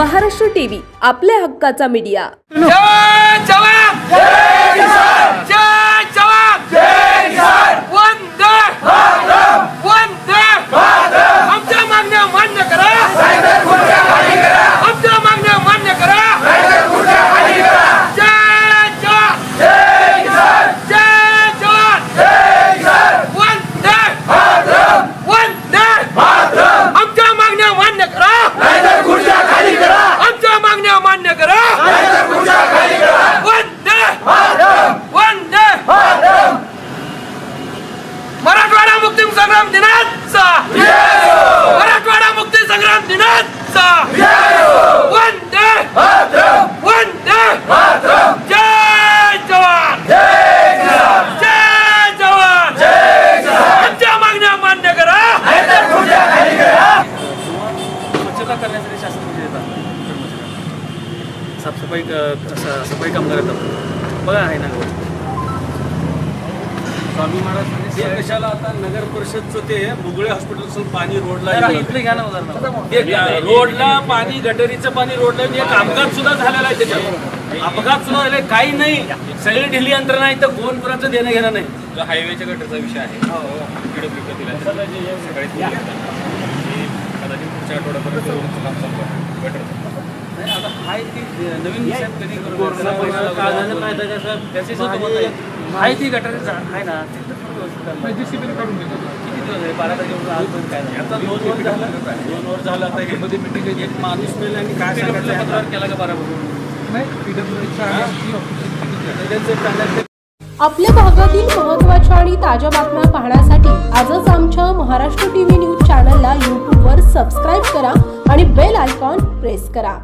Maharashtra TV आपल्या हक्काचा media. Marathwada मुक्ती संग्राम दिनाचा मराठवाडा मुक्ती संग्राम दिनाचा वंदे वंदे जय जवान जय जवान आमच्या मागण्या मान्य करा स्वच्छता करण्यासाठी शासन म्हणजे येतात साफसफाई क- स- सफाई कामगार येतात बघा आहे ना Swami Maharaj ते कशाला आता नगर परिषदचं ते मुगळे हॉस्पिटलचं पाणी रोडला इथले घ्या ना उदाहरण. रोडला पाणी गटरीचं पाणी रोडला एक अपघात सुद्धा झालेला आहे त्याच्यात. अपघात सुद्धा झाले काही नाही. सगळी ढिली यंत्रणा आहे तर कोण कोणाचं देणं घेणं नाही. जो हायवेच्या गटरचा विषय आहे दिला आहे. सकाळी कदाचित पुढच्या आठवड्यापर्यंत चालू आहे गटरचं नाही, आता हाय ती नवीन विषयात कधी कोरोना काळ झालं नाही त्याच्यात त्याची सुद्धा मत आहे. आहे ती गटारीचा आहे ना? ते तर व्यवस्थित करणार. किती दिवस आहे बारा तारखेपासून आजपर्यंत काय नाही. आता दोन वर झालं. दोन वर झालं आता हे मध्ये मिटिंग एक माणूस मेल आणि काय सांगायचं ह्याच्यावर केला का बारा त्यांचं standard आपल्या भागातील महत्त्वाच्या आणि ताज्या बातम्या पाहण्यासाठी आजच आमच्या महाराष्ट्र टीव्ही न्यूज चॅनलला यूट्यूबवर सबस्क्राईब करा आणि बेल आयकॉन प्रेस करा.